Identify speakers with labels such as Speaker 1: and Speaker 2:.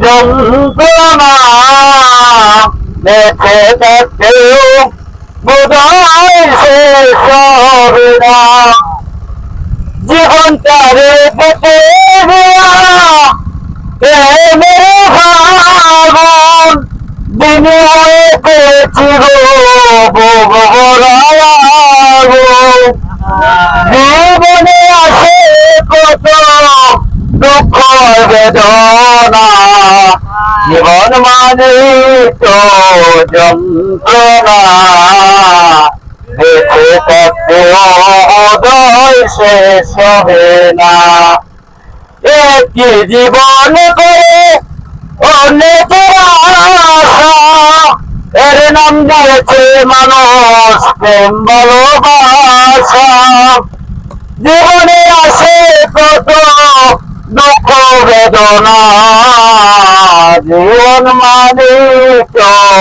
Speaker 1: যন্ত্রণা বেঁচে থাকতেও বোধহয় শেষ হবে না জীবনটার পথে প্রেমের ভাবন বিনিময় বেদনা জীবন মানে যন্ত্রণা বেঁচে থাকতে উদয় না একই জীবন করে এর নাম দিয়েছে মানুষ প্রেম ভালোবাসা জীবনে আসে কত বেদনা জীবন তো।